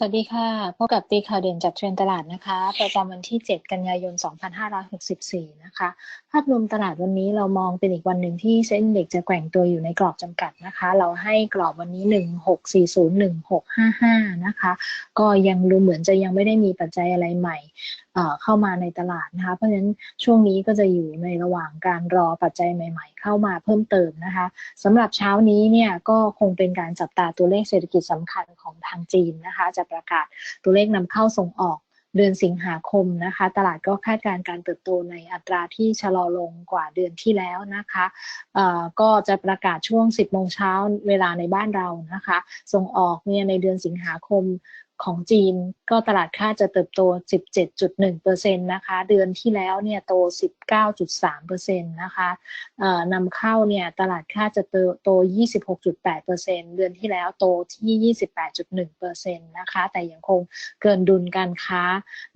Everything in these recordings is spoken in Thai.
สวัสดีค่ะ พบกับตีข่าวเด่นจากเทรนตลาดนะคะ ประจำวันที่ 7 กันยายน 2564 นะคะ ภาพรวมตลาดวันนี้เรามองเป็นอีกวันหนึ่งที่เส้นเด็กจะแกว่งตัวอยู่ในกรอบจำกัดนะคะ เราให้กรอบวันนี้ 16401655 นะคะ ก็ยังดูเหมือนจะยังไม่ได้มีปัจจัยอะไรใหม่เข้ามาในตลาดนะคะ เพราะฉะนั้นช่วงนี้ก็จะอยู่ในระหว่างการรอปัจจัยใหม่ ๆ เข้ามาเพิ่มเติมนะคะสำหรับเช้านี้เนี่ยก็คงเป็นการจับตาตัวเลขเศรษฐกิจสำคัญของทางจีนนะคะจะประกาศตัวเลขนำเข้าส่งออกเดือนสิงหาคมนะคะ ตลาดก็คาดการณ์การเติบโตในอัตราที่ชะลอลงกว่าเดือนที่แล้วนะคะก็จะประกาศช่วง 10 โมงเช้าเวลาในบ้านเรานะคะ ส่งออกเนี่ยในเดือนสิงหาคม ของจีนก็ตลาดค่าจะเติบโต 17.1%นะคะ เดือนที่แล้วเนี่ยโต 19.3%นะคะนำเข้าเนี่ยตลาดค่าจะโต 26.8%เดือนที่แล้วโตที่ 28.1%นะคะ แต่ยังคงเกินดุลการค้า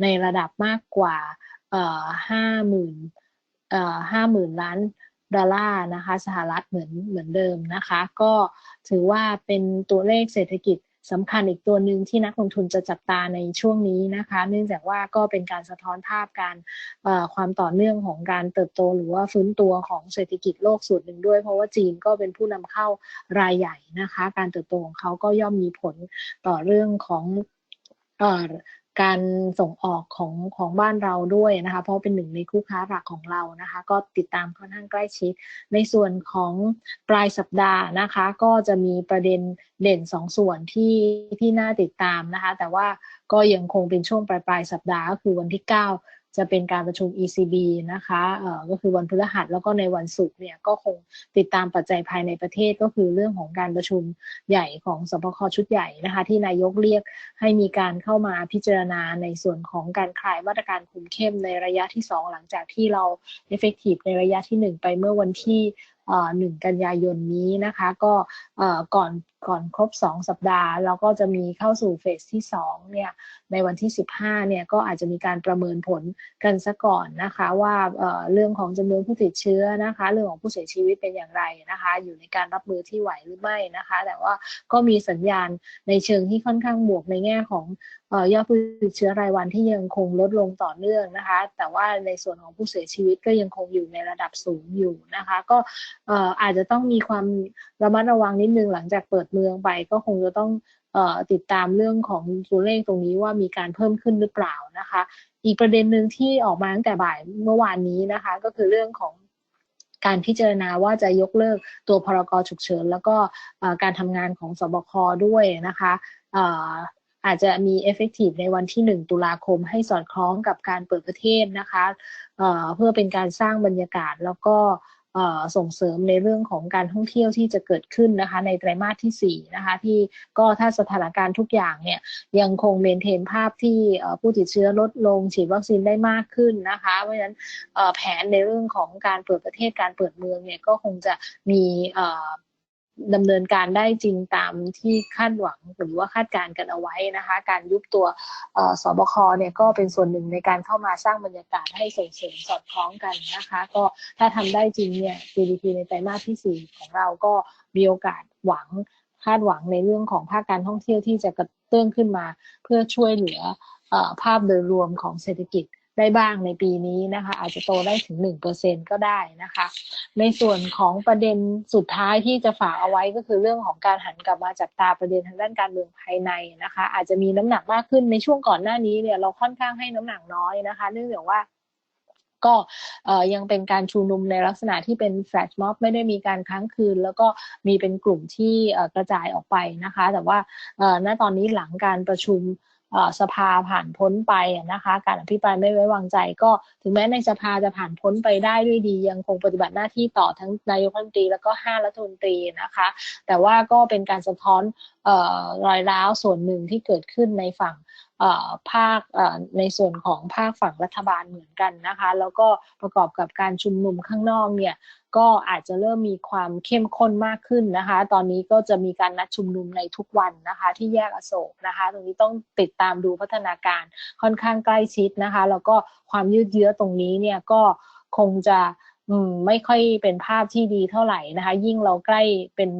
ในระดับมากกว่า 50,000 50,000 ล้านดอลลาร์นะคะสหรัฐเหมือนเหมือนเดิมนะคะ ก็ถือว่าเป็นตัวเลขเศรษฐกิจ สำคัญอีกตัวหนึ่งที่นักลงทุนจะจับตาในช่วงนี้นะคะ เนื่องจากว่าก็เป็นการสะท้อนภาพการความต่อเนื่องของการเติบโตหรือว่าฟื้นตัวของเศรษฐกิจโลกส่วนหนึ่งด้วย เพราะว่าจีนก็เป็นผู้นำเข้ารายใหญ่นะคะ การเติบโตของเขาก็ย่อมมีผลต่อเรื่องของ การส่งออกของของบ้านเราด้วยนะคะ เพราะเป็นหนึ่งในคู่ค้าหลักของเรานะคะ ก็ติดตามค่อนข้างใกล้ชิด ในส่วนของปลายสัปดาห์นะคะ ก็จะมีประเด็นเด่น2สส่วนที่ที่น่าติดตามนะคะ แต่ว่าก็ยังคงเป็นช่วงปลายปลายสัปดาห์ก็คือวันที่ 9 จะเป็นการประชุม ECB นะคะเอ่อก็คือวันพฤหัสแล้วก็ในวันศุกร์เนี่ยก็คงติดตามปัจจัยภายในประเทศก็คือเรื่องของการประชุมใหญ่ของสภคชุดใหญ่นะคะที่นายกเรียกให้มีการเข้ามาพิจารณาในส่วนของการคลายมาตรการคุมเข้มในระยะที่ 2 หลังจากที่เรา effective ในระยะที่ 1 ไปเมื่อวันที่หนึ่งกันยายนนี้นะคะ ก็ก่อน ก่อนครบ 2 สัปดาห์ เราก็จะมีเข้าสู่เฟสที่2เนี่ยในวันที่ 15เนี่ยก็อาจจะมีการประเมินผลกันซะก่อนนะคะว่าเรื่องของจำนวนผู้ติดเชื้อนะคะ เรื่องของผู้เสียชีวิตเป็นอย่างไรนะคะ อยู่ในการรับมือที่ไหวหรือไม่นะคะ แต่ว่าก็มีสัญญาณในเชิงที่ค่อนข้างบวกในแง่ของยอดผู้ติดเชื้อรายวันที่ยังคงลดลงต่อเนื่องนะคะ แต่ว่าในส่วนของผู้เสียชีวิตก็ยังคงอยู่ในระดับสูงอยู่นะคะ ก็อาจจะต้องมีความระมัดระวังนิดนึงหลังจากเปิดเมืองไปก็คงจะต้องติดตามเรื่องของตัวเลขตรงนี้ว่ามีการเพิ่มขึ้นหรือเปล่านะคะ อีกประเด็นหนึ่งที่ออกมาตั้งแต่บ่ายเมื่อวานนี้นะคะ ก็คือเรื่องของการพิจารณาว่าจะยกเลิกตัวพรกฉุกเฉิน แล้วก็การทำงานของสบคด้วยนะคะอาจจะมี effective ในวันที่ 1 ตุลาคมให้สอดคล้องกับการเปิดประเทศนะคะเเพื่อเป็นการสร้างบรรยากาศแล้วก็ ส่งเสริมในเรื่องของการท่องเที่ยวที่จะเกิดขึ้นนะคะ ในไตรมาสที่4นะคะที่ก็ถ้าสถานการณ์ทุกอย่างเนี่ยยังคงเมนเทนภาพที่ผู้ติดเชื้อลดลงฉีดวัคซีนได้มากขึ้นนะคะเพราะฉะนั้นแผนในเรื่องของการเปิดประเทศการเปิดเมืองเนี่ยก็คงจะมี ดำเนินการได้จริงตามที่คาดหวังหรือว่าคาดการณ์กันเอาไว้นะคะ การยุบตัวสบคเนี่ยก็เป็นส่วนหนึ่งในการเข้ามาสร้างบรรยากาศให้ส่งเสริมสอดคล้องกันนะคะ ก็ถ้าทำได้จริงเนี่ย GDP ในไตรมาสที่ 4 ของเราก็มีโอกาสหวังคาดหวังในเรื่องของภาคการท่องเที่ยวที่จะกระเตื้องขึ้นมา เพื่อช่วยเหลือภาพโดยรวมของเศรษฐกิจ ได้บ้างในปีนี้นะคะ อาจจะโตได้ถึง 1%ก็ได้นะคะ ในส่วนของประเด็นสุดท้ายที่จะฝากเอาไว้ก็คือเรื่องของการหันกลับมาจับตาประเด็นทางด้านการเมืองภายในนะคะ อาจจะมีน้ำหนักมากขึ้นในช่วงก่อนหน้านี้เนี่ยเราค่อนข้างให้น้ำหนักน้อยนะคะ เนื่องจากว่าก็ยังเป็นการชุมนุมในลักษณะที่เป็นแฟลชม็อบไม่ได้มีการค้างคืน แล้วก็มีเป็นกลุ่มที่กระจายออกไปนะคะ แต่ว่าณตอนนี้หลังการประชุม สภาผ่านพ้นไปนะคะ การอภิปรายไม่ไว้วางใจ ก็ถึงแม้ในสภาจะผ่านพ้นไปได้ด้วยดี ยังคงปฏิบัติหน้าที่ต่อทั้งนายกรัฐมนตรีแล้วก็ห้ารัฐมนตรีนะคะ แต่ว่าก็เป็นการสะท้อนรอยร้าวส่วนหนึ่งที่เกิดขึ้นในฝั่งภาคในส่วนของภาคฝั่งรัฐบาลเหมือนกันนะคะ แล้วก็ประกอบกับการชุมนุมข้างนอกเนี่ย ก็อาจจะเริ่มมีความเข้มข้นมากขึ้นนะคะ ตอนนี้ก็จะมีการนัดชุมนุมในทุกวันนะคะ ที่แยกอโศกนะคะ ตรงนี้ต้องติดตามดูพัฒนาการค่อนข้างใกล้ชิดนะคะ แล้วก็ความยืดเยื้อตรงนี้เนี่ยก็คงจะไม่ค่อยเป็นภาพที่ดีเท่าไหร่นะคะ ยิ่งเราใกล้เป็น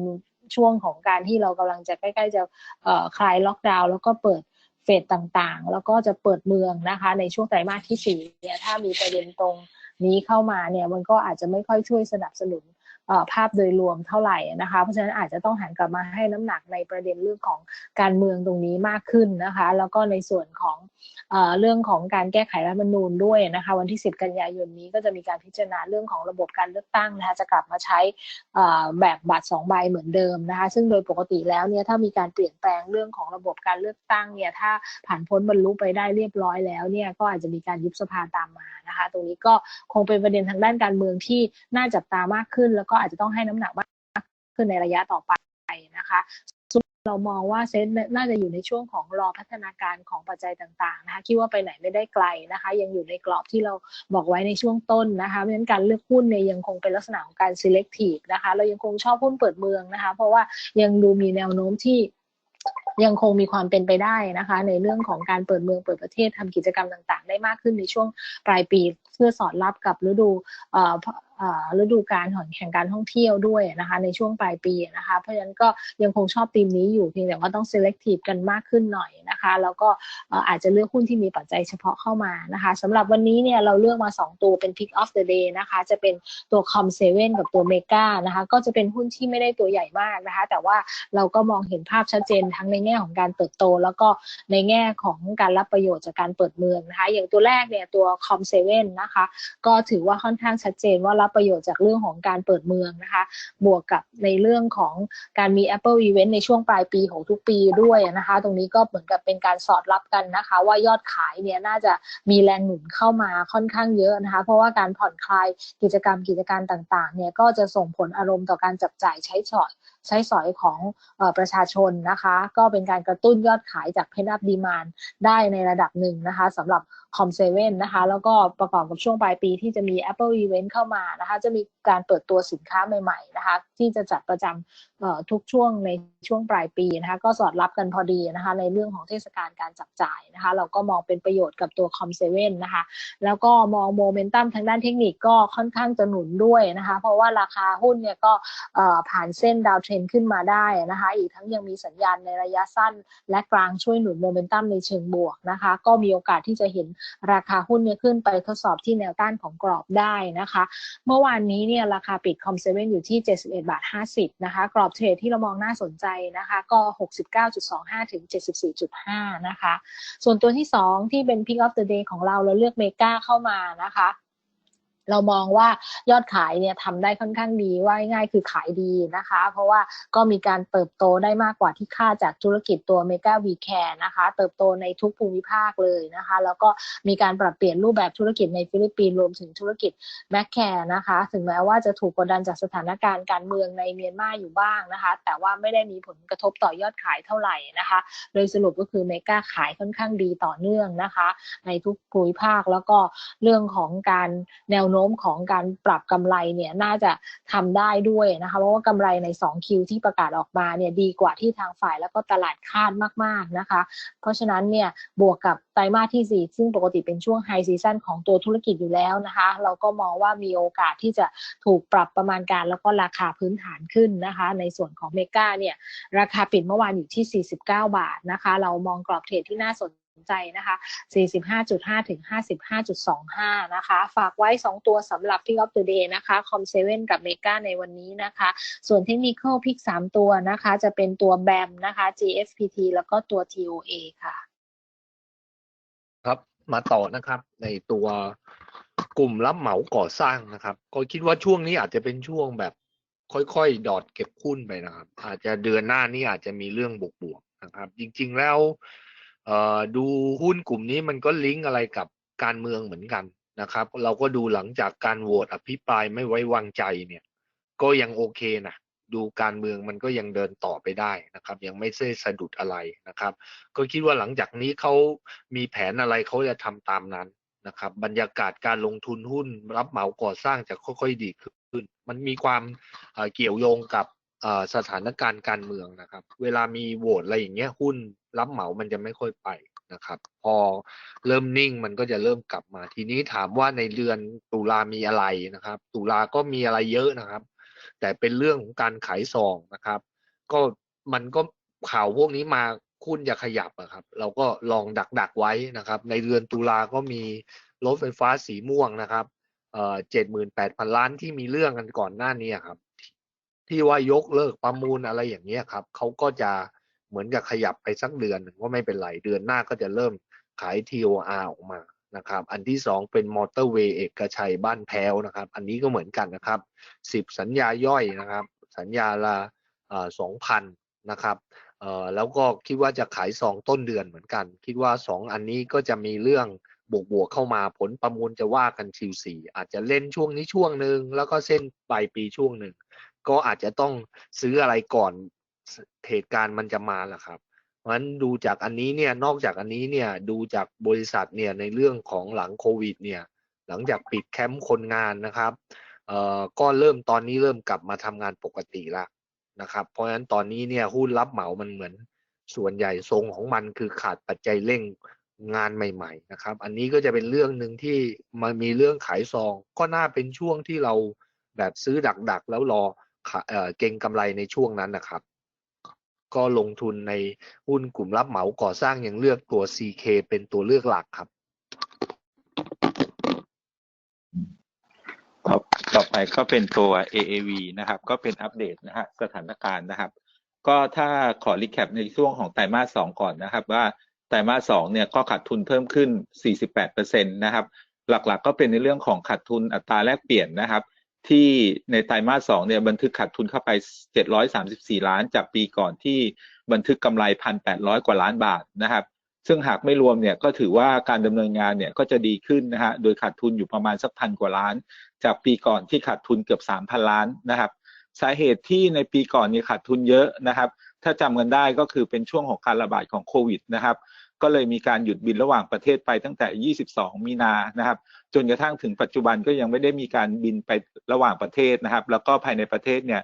ช่วงของการที่เรากำลังจะใกล้ๆจะคลายล็อกดาวน์แล้วก็เปิดเฟสต่างๆ แล้วก็จะเปิดเมืองนะคะ ในช่วงไตรมาสที่สี่เนี่ยถ้ามีประเด็นตรง นี้เข้ามาเนี่ยมันก็อาจจะไม่ค่อยช่วยสนับสนุนภาพโดยรวมเท่าไหร่นะคะ เพราะฉะนั้นอาจจะต้องหันกลับมาให้น้ำหนักในประเด็นเรื่องของการเมืองตรงนี้มากขึ้นนะคะ แล้วก็ในส่วนของเรื่องของการแก้ไขรัฐธรรมนูญด้วยนะคะวันที่ 10 กันยายนนี้ก็จะมีการพิจารณาเรื่องของระบบการเลือกตั้งนะคะจะกลับมาใช้แบบบัตรสองใบเหมือนเดิมนะคะซึ่งโดยปกติแล้วเนี่ยถ้ามีการเปลี่ยนแปลงเรื่องของระบบการเลือกตั้งเนี่ยถ้าผ่านพ้นบรรลุไปได้เรียบร้อยแล้วเนี่ยก็อาจจะมีการยุบสภาตามมานะคะตรงนี้ก็คงเป็นประเด็นทางด้านการเมืองที่น่าจับตามากขึ้น แล้วก็อาจจะต้องให้น้ำหนักมากขึ้นในระยะต่อไปนะคะ เรามองว่าเซ็ตน่าจะอยู่ในช่วงของรอพัฒนาการของปัจจัยต่างๆนะคะคิดว่าไปไหนไม่ได้ไกลนะคะ ยังอยู่ในกรอบที่เราบอกไว้ในช่วงต้นนะคะเพราะฉะนั้นการเลือกหุ้นเนี่ยยังคงเป็นลักษณะของการ selective นะคะ เรายังคงชอบหุ้นเปิดเมืองนะคะ เพราะว่ายังดูมีแนวโน้มที่ยังคงมีความเป็นไปได้นะคะ ในเรื่องของการเปิดเมืองเปิดประเทศทำกิจกรรมต่าง ๆ ได้มากขึ้นในช่วงปลายปี เพื่อสอดรับกับฤดู ฤดูการแห่งการท่องเที่ยวด้วยนะคะในช่วงปลายปีนะคะเพราะฉะนั้นก็ยังคงชอบธีมนี้อยู่เพียงแต่ว่าต้อง selective กันมากขึ้นหน่อยนะคะ แล้วก็อาจจะเลือกหุ้นที่มีปัจจัยเฉพาะเข้ามานะคะสำหรับวันนี้เนี่ยเราเลือกมา 2 ตัวเป็น pick of the day นะคะจะเป็นตัว com 7กับตัว mega นะคะก็จะเป็นหุ้นที่ไม่ได้ตัวใหญ่มากนะคะ แต่ว่าเราก็มองเห็นภาพชัดเจนทั้งในแง่ของการเติบโต แล้วก็ในแง่ของการรับประโยชน์จากการเปิดเมืองนะคะ อย่างตัวแรกเนี่ยตัว com 7นะคะก็ถือว่าค่อนข้างชัดเจนว่ารับประโยชน์จากเรื่องของการเปิดเมืองนะคะ บวกกับในเรื่องของการมี Apple Event ในช่วงปลายปีของทุกปีด้วยนะคะ ตรงนี้ก็เหมือนกับเป็นการสอดรับกันนะคะ ว่ายอดขายเนี่ยน่าจะมีแรงหนุนเข้ามาค่อนข้างเยอะนะคะ เพราะว่าการผ่อนคลายกิจกรรมกิจการต่างๆเนี่ยก็จะส่งผลอารมณ์ต่อการจับจ่ายใช้สอย ใช้สอยของอประชาชนนะคะ ก็เป็นการกระตุ้นยอดขายจากเพนอัพดีมานได้ในระดับหนึ่งนะคะสำหรับคอมเซเว่นนะคะ แล้วก็ประกอบกับช่วงปลายปีที่จะมี Apple Event เข้ามานะคะ จะมี การเปิดตัวสินค้าใหม่ๆนะคะที่จะจัดประจำทุกช่วงในช่วงปลายปีนะคะก็สอดรับกันพอดีนะคะในเรื่องของเทศกาลการจับจ่ายนะคะเราก็มองเป็นประโยชน์กับตัวคอมเซเว่นนะคะแล้วก็มองโมเมนตัมทางด้านเทคนิคก็ค่อนข้างจะหนุนด้วยนะคะเพราะว่าราคาหุ้นเนี่ยก็ผ่านเส้นดาวเทรนขึ้นมาได้นะคะอีกทั้งยังมีสัญญาณในระยะสั้น และกลางช่วยหนุนโมเมนตัมในเชิงบวกนะคะก็มีโอกาสที่จะเห็นราคาหุ้นเนี่ยขึ้นไปทดสอบที่แนวต้านของกรอบได้นะคะ เมื่อวานนี้เนี่ยราคาปิดคอมเซเว่นอยู่ที่ 71 บาท 50 นะคะ กรอบเทรดที่เรามองน่าสนใจนะคะ ก็ 69.25 ถึง 74.5 นะคะ ส่วนตัวที่ 2 ที่เป็น Pick of the Day ของเราเราเลือกเมกาเข้ามานะคะ เรามองว่ายอดขายเนี่ยทำได้ค่อนข้างดีว่าง่ายคือขายดีนะคะ เพราะว่าก็มีการเติบโตได้มากกว่าที่คาดจากธุรกิจตัว Mega V Care นะคะ เติบโตในทุกภูมิภาคเลยนะคะ แล้วก็มีการปรับเปลี่ยนรูปแบบธุรกิจในฟิลิปปินส์รวมถึงธุรกิจแมคแคร์นะคะ ถึงแม้ว่าจะถูกกดดันจากสถานการณ์การเมืองในเมียนมาอยู่บ้างนะคะ แต่ว่าไม่ได้มีผลกระทบต่อยอดขายเท่าไหร่นะคะ โดยสรุปก็คือเมกาขายค่อนข้างดีต่อเนื่องนะคะ ในทุกภูมิภาคแล้วก็เรื่องของการแนวโน้มของการปรับกำไรเนี่ยน่าจะทำได้ด้วยนะคะเพราะว่ากำไรใน2คิวที่ประกาศออกมาเนี่ยดีกว่าที่ทางฝ่ายแล้วก็ตลาดคาดมากๆนะคะ เพราะฉะนั้นเนี่ยบวกกับไตรมาสที่ 4 ซึ่งปกติเป็นช่วงไฮซีซันของตัวธุรกิจอยู่แล้วนะคะ เราก็มองว่ามีโอกาสที่จะถูกปรับประมาณการแล้วก็ราคาพื้นฐานขึ้นนะคะ ในส่วนของเมกาเนี่ยราคาปิดเมื่อวานอยู่ที่ 49 บาทนะคะ เรามองกรอบเทรดที่น่าสน ใจนะคะ 45.5 ถึง 55.25 นะคะ ฝากไว้ 2 ตัวสำหรับ Pick of the Day นะคะ Com 7กับ Mega ในวันนี้นะคะ ส่วน Technical Pick 3ตัวนะคะ จะเป็นตัว BAM นะคะ GFPT แล้วก็ตัว TOA ค่ะ ครับ มาต่อนะครับในตัวกลุ่มรับเหมาก่อสร้างนะครับ ก็คิดว่าช่วงนี้อาจจะเป็นช่วงแบบค่อยๆ ดอดเก็บหุ้นไปนะครับ อาจจะเดือนหน้านี้อาจจะมีเรื่องบวกๆนะครับ จริงๆแล้ว ดูหุ้นกลุ่มนี้มันก็ลิงก์อะไรกับการเมืองเหมือนกันนะครับ เราก็ดูหลังจากการโหวตอภิปรายไม่ไว้วางใจเนี่ย ก็ยังโอเคนะดูการเมืองมันก็ยังเดินต่อไปได้นะครับ ยังไม่เส้สะดุดอะไรนะครับ ก็คิดว่าหลังจากนี้เขามีแผนอะไรเขาจะทำตามนั้นนะครับ บรรยากาศการลงทุนหุ้น รับเหมาก่อสร้างจะค่อย ๆ ดีขึ้น มันมีความเกี่ยวโยงกับสถานการณ์การเมืองนะครับ เวลามีโหวตอะไรอย่างเงี้ยหุ้น รับเหมามันจะไม่ค่อยไปนะครับ พอเริ่มนิ่งมันก็จะเริ่มกลับมา ทีนี้ถามว่าในเดือนตุลามีอะไรนะครับ ตุลาก็มีอะไรเยอะนะครับ แต่เป็นเรื่องของการขายซองนะครับ ก็มันก็ข่าวพวกนี้มาหุ้นจะขยับอะครับ เราก็ลองดักดักไว้นะครับ ในเดือนตุลาก็มีรถไฟฟ้าสีม่วงนะครับเอ่อเจ็ดหมื่นแปดพันล้านที่มีเรื่องกันก่อนหน้านี้ครับ ที่ว่ายกเลิกประมูลอะไรอย่างเงี้ยครับเขาก็จะ เหมือนกับขยับไปสักเดือนหนึ่งว่าไม่เป็นไร เดือนหน้าก็จะเริ่มขาย TOR ออกมานะครับ อันที่สองเป็นมอเตอร์เวย์เอกชัยบ้านแพ้วนะครับ อันนี้ก็เหมือนกันนะครับสิบสัญญาย่อยนะครับ สัญญาละสองพันนะครับแล้วก็คิดว่าจะขายซองต้นเดือนเหมือนกัน คิดว่าสองอันนี้ก็จะมีเรื่องบวกบวกเข้ามาผลประมูลจะว่ากัน Q4 อาจจะเล่นช่วงนี้ช่วงหนึ่งแล้วก็เส้นปลายปีช่วงหนึ่งก็อาจจะต้องซื้ออะไรก่อน เหตุการณ์มันจะมาแหละครับเพราะฉะนั้นดูจากอันนี้เนี่ยนอกจากอันนี้เนี่ยดูจากบริษัทเนี่ยในเรื่องของหลังโควิดเนี่ยหลังจากปิดแคมป์คนงานนะครับเอ่อก็เริ่มตอนนี้เริ่มกลับมาทำงานปกติแล้วนะครับเพราะฉะนั้นตอนนี้เนี่ยหุ้นรับเหมามันเหมือนส่วนใหญ่ทรงของมันคือขาดปัจจัยเร่งงานใหม่ ๆ นะครับ อันนี้ก็จะเป็นเรื่องหนึ่งที่มันมีเรื่องขายซอง ก็น่าเป็นช่วงที่เราแบบซื้อดักๆ แล้วรอเออเก่งกำไรในช่วงนั้นนะครับ ก็ลงทุนในหุ้นกลุ่มรับเหมาก่อสร้างยังเลือกตัว CK เป็นตัวเลือกหลักครับต่อต่อไปก็เป็นตัว AAV นะครับ ก็เป็นอัปเดตนะฮะสถานการณ์นะครับ ก็ถ้าขอรีแคปในช่วงของไตรมาสสองก่อนนะครับ ว่าไตรมาสสองเนี่ยก็ขาดทุนเพิ่มขึ้น 48%นะครับ หลักๆก็เป็นในเรื่องของขาดทุนอัตราแลกเปลี่ยนนะครับ ที่ในไตรมาสสองเนี่ยบันทึกขาดทุนเข้าไป 734 ล้าน จากปีก่อนที่บันทึกกำไร1,800 กว่าล้านบาทนะครับซึ่งหากไม่รวมเนี่ยก็ถือว่าการดำเนินงานเนี่ยก็จะดีขึ้นนะฮะโดยขาดทุนอยู่ประมาณสักพันกว่าล้าน จากปีก่อนที่ขาดทุนเกือบ 3,000 ล้านนะครับ สาเหตุที่ในปีก่อนเนี่ยขาดทุนเยอะนะครับ ถ้าจำกันได้ก็คือเป็นช่วงของการระบาดของโควิดนะครับ ก็เลยมีการหยุดบินระหว่างประเทศไปตั้งแต่ 22 มีนานะครับ จนกระทั่งถึงปัจจุบันก็ยังไม่ได้มีการบินไประหว่างประเทศนะครับ แล้วก็ภายในประเทศเนี่ย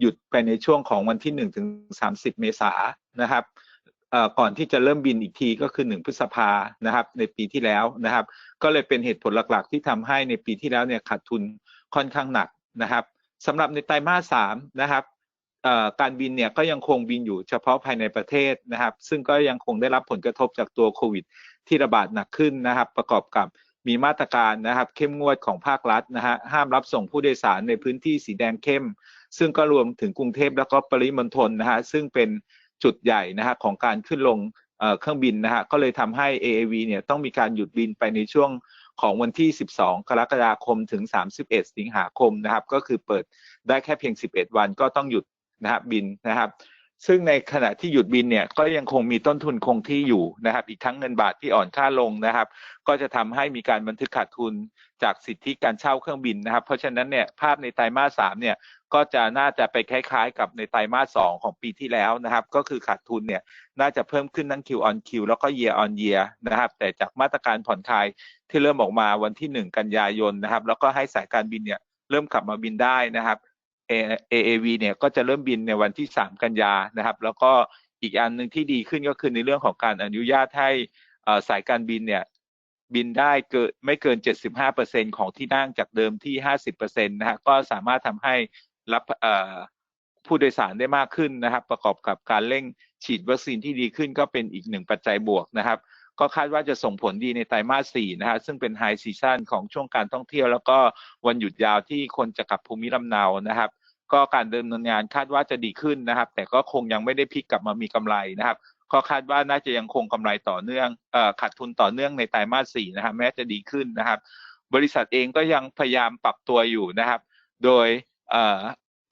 หยุดไปในช่วงของวันที่1ถึง30 เมษายนนะครับก่อนที่จะเริ่มบินอีกทีก็คือ 1 พฤษภานะครับ ในปีที่แล้วนะครับ ก็เลยเป็นเหตุผลหลัก ๆ ที่ทำให้ในปีที่แล้วเนี่ยขาดทุนค่อนข้างหนักนะครับสำหรับในไตรมาสสามนะครับ การบินเนี่ยก็ยังคงบินอยู่เฉพาะภายในประเทศนะครับ ซึ่งก็ยังคงได้รับผลกระทบจากตัวโควิด ที่ระบาดหนักขึ้นนะครับ ประกอบกับมีมาตรการนะครับ เข้มงวดของภาครัฐนะฮะห้ามรับส่งผู้โดยสารในพื้นที่สีแดงเข้ม ซึ่งก็รวมถึงกรุงเทพแล้วก็ปริมณฑลนะฮะซึ่งเป็นจุดใหญ่นะฮะของการขึ้นลงเครื่องบินนะฮะก็เลยทำให้ AAV เนี่ยต้องมีการหยุดบินไปในช่วงของวันที่ 12 กรกฎาคมถึง 31 สิงหาคมนะครับ ก็คือเปิดได้แค่เพียง 11 วันก็ต้องหยุด นะครับบินนะครับ ซึ่งในขณะที่หยุดบินเนี่ยก็ยังคงมีต้นทุนคงที่อยู่นะครับ อีกทั้งเงินบาทที่อ่อนค่าลงนะครับ ก็จะทำให้มีการบันทึกขาดทุนจากสิทธิการเช่าเครื่องบินนะครับ เพราะฉะนั้นเนี่ยภาพในไตรมาสสามเนี่ยก็จะน่าจะไปคล้ายๆ กับในไตรมาสสองของปีที่แล้วนะครับ ก็คือขาดทุนเนี่ยน่าจะเพิ่มขึ้นทั้ง Q on Q แล้วก็ year on year นะครับ แต่จากมาตรการผ่อนคลายที่เริ่มออกมาวันที่ 1 กันยายนนะครับ แล้วก็ให้สายการบินเนี่ยเริ่มกลับมาบินได้นะครับ AAV เนี่ยก็จะเริ่มบินในวันที่ 3 กันยานะครับ แล้วก็อีกอันหนึ่งที่ดีขึ้นก็คือในเรื่องของการอนุญาตให้อ่อสายการบินเนี่ยบินได้เกินไม่เกิน 75%ของที่นั่งจากเดิมที่ 50%นะฮะก็สามารถทำให้รับผู้โดยสารได้มากขึ้นนะครับ ประกอบกับการเร่งฉีดวัคซีนที่ดีขึ้นก็เป็นอีกหนึ่งปัจจัยบวกนะครับ ก็คาดว่าจะส่งผลดีในไตรมาส4นะฮะซึ่งเป็นไฮซีซันของช่วงการท่องเที่ยว แล้วก็วันหยุดยาวที่คนจะกลับภูมิลำเนานะครับ ก็การดำเนินงานคาดว่าจะดีขึ้นนะครับ แต่ก็คงยังไม่ได้พลิกกลับมามีกำไรนะครับก็คาดว่าน่าจะยังคงกำไรต่อเนื่องอขาดทุนต่อเนื่องในไตรมาส4นะครับแม้จะดีขึ้นนะครับ บริษัทเองก็ยังพยายามปรับตัวอยู่นะครับ โดย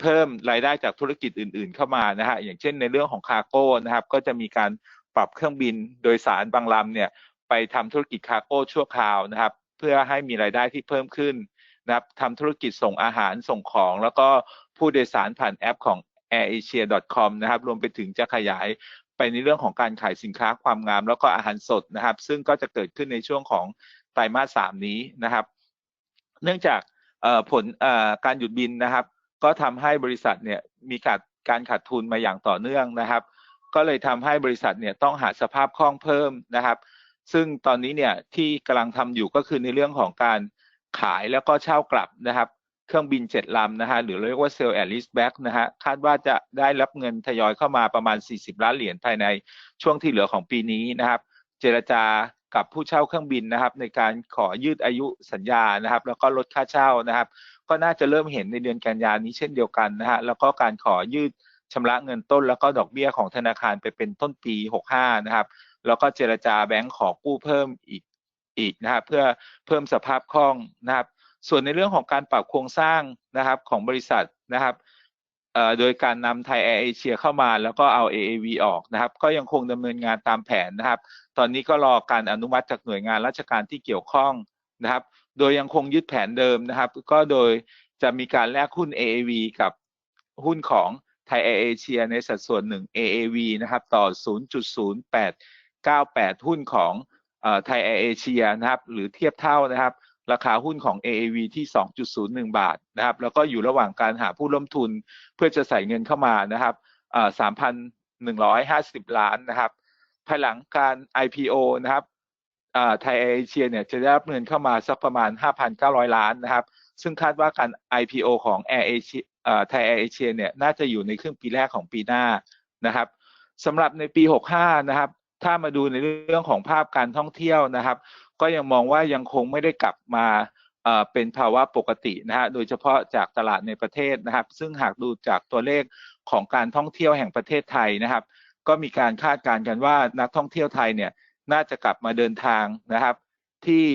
เพิ่มรายได้จากธุรกิจอื่น ๆ เข้ามานะฮะอย่างเช่นในเรื่องของคาร์โก้นะครับ ก็จะมีการปรับเครื่องบินโดยสารบางลำเนี่ยไปทำธุรกิจคาร์โก้ชั่วคราวนะครับ เพื่อให้มีรายได้ที่เพิ่มขึ้นนะครับทำธุรกิจส่งอาหารส่งของ แล้วก็ ผู้โดยสารผ่านแอปของ airasia.com นะครับรวมไปถึงจะขยายไปในเรื่องของการขายสินค้าความงามแล้วก็อาหารสดนะครับ ซึ่งก็จะเกิดขึ้นในช่วงของไตรมาส3นี้นะครับ เนื่องจากผลการหยุดบินนะครับ ก็ทำให้บริษัทเนี่ยมีการการขาดทุนมาอย่างต่อเนื่องนะครับ ก็เลยทำให้บริษัทเนี่ยต้องหาสภาพคล่องเพิ่มนะครับ ซึ่งตอนนี้เนี่ยที่กำลังทำอยู่ก็คือในเรื่องของการขายแล้วก็เช่ากลับนะครับ เครื่องบินเจ็ดลำนะฮะหรือเรียกว่าเซลล์แอลิสแบ็กนะฮะคาดว่าจะได้รับเงินทยอยเข้ามาประมาณ 40 ล้านเหรียญภายในช่วงที่เหลือของปีนี้นะครับเจรจากับผู้เช่าเครื่องบินนะครับ ในการขอยืดอายุสัญญานะครับ แล้วก็ลดค่าเช่านะครับ ก็น่าจะเริ่มเห็นในเดือนกันยานี้เช่นเดียวกันนะฮะแล้วก็การขอยืดชำระเงินต้น แล้วก็ดอกเบี้ยของธนาคารไปเป็นต้นปี 65 นะครับ แล้วก็เจรจาแบงก์ขอกู้เพิ่มอีกอีกนะครับเพื่อเพิ่มสภาพคล่องนะครับ ส่วนในเรื่องของการปรับโครงสร้างนะครับของบริษัทนะครับโดยการนำไทยแอร์เอเชียเข้ามาแล้วก็เอา AAV ออกนะครับ ก็ยังคงดำเนินงานตามแผนนะครับ ตอนนี้ก็รอการอนุมัติจากหน่วยงานราชการที่เกี่ยวข้องนะครับ โดยยังคงยึดแผนเดิมนะครับ ก็โดยจะมีการแลกหุ้น AAV กับหุ้นของไทยแอร์เอเชียในสัดส่วนหนึ่ง AAV นะครับ ต่อ 0.0898 หุ้นของไทยแอร์เอเชียนะครับ หรือเทียบเท่านะครับ ราคาหุ้นของ AAV ที่ 2.01 บาทนะครับ แล้วก็อยู่ระหว่างการหาผู้ร่วมทุนเพื่อจะใส่เงินเข้ามานะครับ3,150 ล้านนะครับ ภายหลังการ IPO นะครับไทยเอเชียเนี่ยจะได้รับเงินเข้ามาสักประมาณ 5,900 ล้านนะครับ ซึ่งคาดว่าการ IPO ของ Air Asia ไทยแอร์เอเชียเนี่ยน่าจะอยู่ในครึ่งปีแรกของปีหน้านะครับสำหรับในปี 65 นะครับ ถ้ามาดูในเรื่องของภาพการท่องเที่ยวนะครับ ก็ยังมองว่ายังคงไม่ได้กลับมาเป็นภาวะปกตินะฮะโดยเฉพาะจากตลาดในประเทศนะครับ ซึ่งหากดูจากตัวเลขของการท่องเที่ยวแห่งประเทศไทยนะครับ ก็มีการคาดการณ์กันว่านักท่องเที่ยวไทยเนี่ยน่าจะกลับมาเดินทางนะครับที่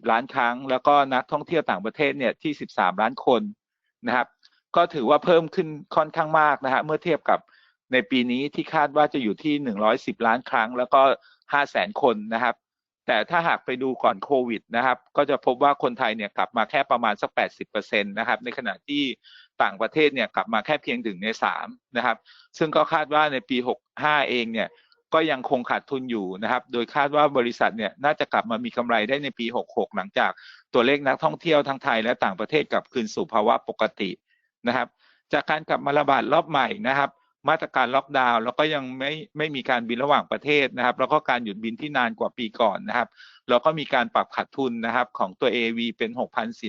140 ล้านครั้ง แล้วก็นักท่องเที่ยวต่างประเทศเนี่ยที่ 13 ล้านคนนะครับ ก็ถือว่าเพิ่มขึ้นค่อนข้างมากนะฮะเมื่อเทียบกับในปีนี้ที่คาดว่าจะอยู่ที่ 110 ล้านครั้ง แล้วก็ 500,000 คนนะครับ แต่ถ้าหากไปดูก่อนโควิดนะครับ ก็จะพบว่าคนไทยเนี่ยกลับมาแค่ประมาณสัก 80%นะครับ ในขณะที่ต่างประเทศเนี่ยกลับมาแค่เพียงถึงใน3นะครับ ซึ่งก็คาดว่าในปี 65 เองเนี่ยก็ยังคงขาดทุนอยู่นะครับ โดยคาดว่าบริษัทเนี่ยน่าจะกลับมามีกำไรได้ในปี 66 หลังจากตัวเลขนักท่องเที่ยวทั้งไทยและต่างประเทศกลับคืนสู่ภาวะปกตินะครับ จากการกลับมาระบาดรอบใหม่นะครับ มาตรการล็อกดาวน์แล้วก็ยังไม่ไม่มีการบินระหว่างประเทศนะครับ แล้วก็การหยุดบินที่นานกว่าปีก่อนนะครับ แล้วก็มีการปรับขาดทุนนะครับของตัว AV เป็น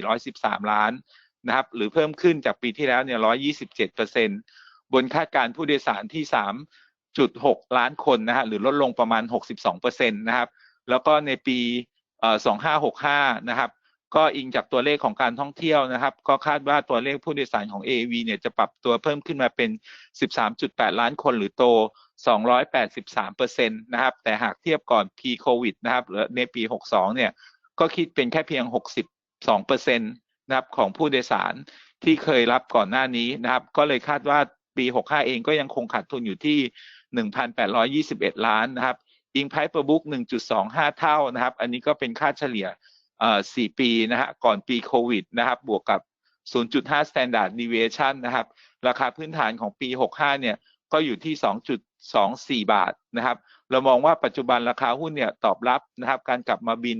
6,413 ล้านนะครับหรือเพิ่มขึ้นจากปีที่แล้วเนี่ย 127%บนคาดการผู้โดยสารที่ 3.6 ล้านคนนะฮะหรือลดลงประมาณ 62%นะครับแล้วก็ในปีเอ่อ2565 นะครับ ก็อิงจากตัวเลขของการท่องเที่ยวนะครับ ก็คาดว่าตัวเลขผู้โดยสารของ AV เนี่ยจะปรับตัวเพิ่มขึ้นมาเป็น 13.8 ล้านคนหรือโต 283%นะครับ แต่หากเทียบก่อน p covid นะครับหรือในปี 62 เนี่ย ก็คิดเป็นแค่เพียง 62%นะครับของผู้โดยสารที่เคยรับก่อนหน้านี้นะครับ ก็เลยคาดว่าปี 65 เองก็ยังคงขาดทุนอยู่ที่ 1,821 ล้านนะครับอิงไพร์ปร์บุ๊ก1.25 เท่านะครับ อันนี้ก็เป็นค่าเฉลี่ย เอ่อ4ปีนะฮะก่อนปีโควิดนะครับบวกกับ 0.5 standard deviation นะครับราคาพื้นฐานของปี 65 เนี่ยก็อยู่ที่ 2.24 บาทนะครับเรามองว่าปัจจุบันราคาหุ้นเนี่ยตอบรับนะครับการกลับมาบิน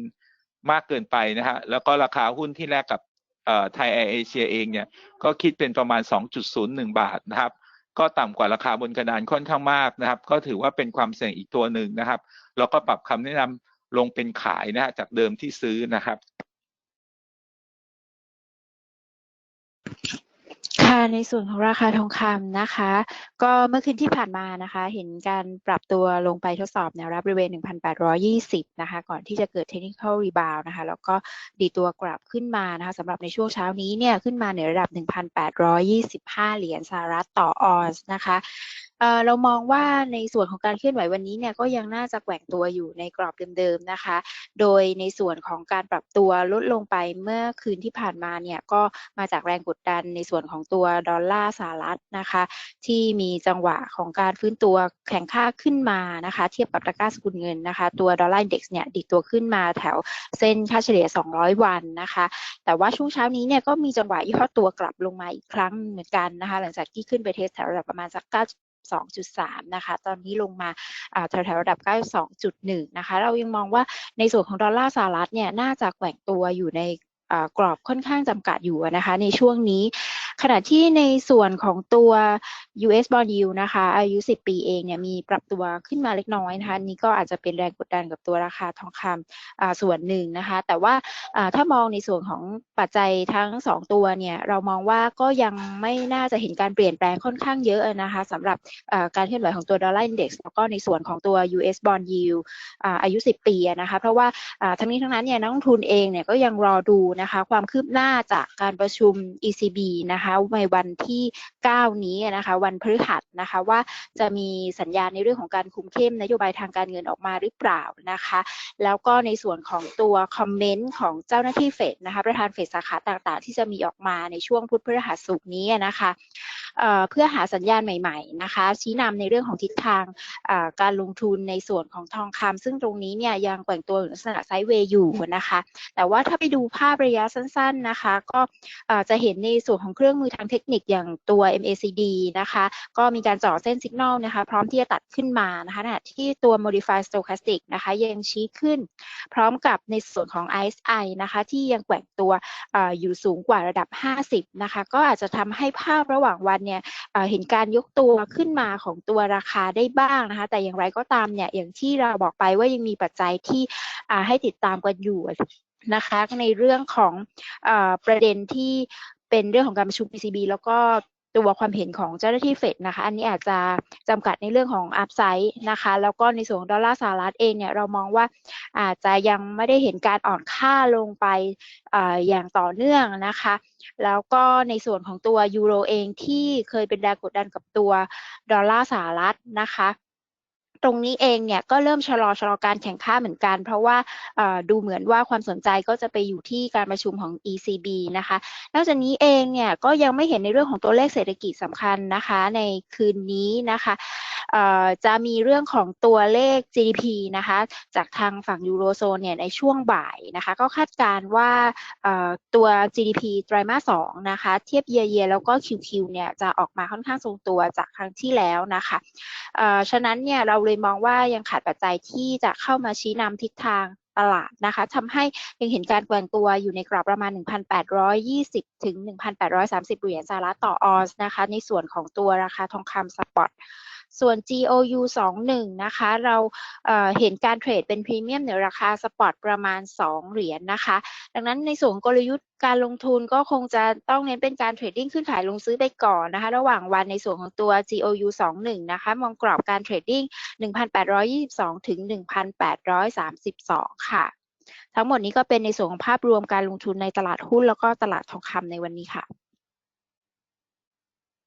มากเกินไปนะฮะแล้วก็ราคาหุ้นที่แลกกับไทยแอร์เอเชียเองเนี่ยก็คิดเป็นประมาณ 2.01 บาทนะครับก็ต่ำกว่าราคาบนกระดานค่อนข้างมากนะครับ ก็ถือว่าเป็นความเสี่ยงอีกตัวหนึ่งนะครับแล้วก็ปรับคำแนะนำ ลงเป็นขายนะฮะจากเดิมที่ซื้อนะครับ ค่ะ ในส่วนของราคาทองคำนะคะ ก็เมื่อคืนที่ผ่านมานะคะ เห็นการปรับตัวลงไปทดสอบแนวรับบริเวณ 1,820 นะคะ ก่อนที่จะเกิด technical rebound นะคะ แล้วก็ดีตัวกลับขึ้นมานะคะสำหรับในช่วงเช้านี้เนี่ย ขึ้นมาในระดับ 1,825 เหรียญสหรัฐต่อออนซ์นะคะเออเรามองว่าในส่วนของการเคลื่อนไหววันนี้เนี่ยก็ยังน่าจะแกว่งตัวอยู่ในกรอบเดิมๆนะคะ โดยในส่วนของการปรับตัวลดลงไปเมื่อคืนที่ผ่านมาเนี่ยก็มาจากแรงกดดันในส่วนของตัวดอลลาร์สหรัฐนะคะ ที่มีจังหวะของการฟื้นตัวแข็งค่าขึ้นมานะคะ เทียบกับตะกร้าสกุลเงินนะคะ ตัวดอลลาร์อินเด็กซ์เนี่ยดีดตัวขึ้นมาแถวเส้นค่าเฉลี่ย 200 วันนะคะ แต่ว่าช่วงเช้านี้เนี่ยก็มีจังหวะย่อตัวกลับลงมาอีกครั้งเหมือนกันนะคะ หลังจากที่ขึ้นไปเทสแถวระดับประมาณสัก9 2.3 นะคะ ตอนนี้ลงมาแถวแถวระดับ 92.1 นะคะ เรายังมองว่าในส่วนของดอลลาร์สหรัฐเนี่ย น่าจะแกว่งตัวอยู่ในกรอบค่อนข้างจำกัดอยู่นะคะ ในช่วงนี้ ขณะที่ในส่วนของตัว US bond yield นะคะ อายุ 10 ปีเองเนี่ยมีปรับตัวขึ้นมาเล็กน้อยนะคะนนี้ก็อาจจะเป็นแรงกดดันกับตัวราคาทองคำส่วนหนึ่งนะคะ แต่ว่าถ้ามองในส่วนของปัจจัยทั้ง 2 ตัวเนี่ยเรามองว่าก็ยังไม่น่าจะเห็นการเปลี่ยนแปลงค่อนข้างเยอะนะคะสำหรับการเคลื่อนไหวของตัวดอลลาร์อินเด็กซ์แล้วก็ในส่วนของตัว US bond yield อายุ 10 ปีนะคะเพราะว่าทั้งนี้ทั้งนั้นเนี่ยนักลงทุนเองเนี่ยก็ยังรอดูนะคะความคืบหน้าจากการประชุม ECB นะคะในวันที่ 9 นี้นะคะ วันพฤหัสนะคะ ว่าจะมีสัญญาณในเรื่องของการคุมเข้มนโยบายทางการเงินออกมาหรือเปล่านะคะ แล้วก็ในส่วนของตัวคอมเมนต์ของเจ้าหน้าที่เฟดนะคะ ประธานเฟดสาขาต่างๆ ที่จะมีออกมาในช่วงพุธพฤหัสศุกร์นี้นะคะ เพื่อหาสัญญาณใหม่ๆนะคะ ชี้นำในเรื่องของทิศทางการลงทุนในส่วนของทองคำซึ่งตรงนี้เนี่ยยังแกว่งตัวลักษณะไซด์เวย์อยู่นะคะ แต่ว่าถ้าไปดูภาพระยะสั้น ๆนะคะ ก็จะเห็นในส่วนของเครื่องมือทางเทคนิคอย่างตัว MACD นะคะ ก็มีการจ่อเส้นสัญญาณนะคะ พร้อมที่จะตัดขึ้นมานะคะขณะที่ตัว Modified Stochastic นะคะ ยังชี้ขึ้น พร้อมกับในส่วนของ RSI นะคะที่ยังแกว่งตัวอออยู่สูงกว่าระดับ 50 นะคะ ก็อาจจะทำให้ภาพระหว่างวันเนี่ยเเห็นการยกตัวขึ้นมาของตัวราคาได้บ้างนะคะ แต่อย่างไรก็ตามเนี่ยอย่างที่เราบอกไปว่ายังมีปัจจัยที่ให้ติดตามกันอยู่นะคะในเรื่องของออประเด็นที่เป็นเรื่องของการประชุม ECB แล้วก็ ตัวความเห็นของเจ้าหน้าที่เฟดนะคะ อันนี้อาจจะจำกัดในเรื่องของอัพไซด์นะคะ แล้วก็ในส่วนดอลลาร์สหรัฐเองเนี่ยเรามองว่าอาจจะยังไม่ได้เห็นการอ่อนค่าลงไปออย่างต่อเนื่องนะคะ แล้วก็ในส่วนของตัวยูโรเองที่เคยเป็นแรงกดดันกับตัวดอลลาร์สหรัฐนะคะ ตรงนี้เองเนี่ยก็เริ่มชะลอชะลอการแข่งข้าเหมือนกัน เพราะว่าดูเหมือนว่าความสนใจก็จะไปอยู่ที่การประชุมของ ECB นะคะนอกจากนี้เองเนี่ยก็ยังไม่เห็นในเรื่องของตัวเลขเศรษฐกิจสำคัญนะคะในคืนนี้นะคะจะมีเรื่องของตัวเลข GDP นะคะจากทางฝั่งยูโรโซนเนี่ยในช่วงบ่ายนะคะก็คาดการณ์ว่าตัว GDP ไตรมาส2นะคะเทียบเยียเยแล้วก็ QQ เนี่ยจะออกมาค่อนข้างทรงตัวจากครั้งที่แล้วนะคะฉะนั้นเนี่ยเราเลยมองว่ายังขาดปัจจัยที่จะเข้ามาชี้นำทิศทางตลาดนะคะทำให้ยังเห็นการแกว่งตัวอยู่ในกรอบประมาณ 1,820 ถึง 1,830 เหรียญสหรัฐต่อออนซ์นะคะ ในส่วนของตัวราคาทองคำสปอต ส่วน GOU 21นะคะ เราเเห็นการเทรดเป็นพรีเมียมในราคาสปอตประมาณ 2 เหรียญนะคะ ดังนั้นในส่วนกลยุทธ์การลงทุนก็คงจะต้องเน้นเป็นการเทรดดิ้งขึ้นขายลงซื้อไปก่อนนะคะ ระหว่างวันในส่วนของตัว GOU 21นะคะ มองกรอบการเทรดดิ้ง 1,822 ถึง 1,832 ค่ะ ทั้งหมดนี้ก็เป็นในส่วนของภาพรวมการลงทุนในตลาดหุ้นแล้วก็ตลาดทองคำในวันนี้ค่ะ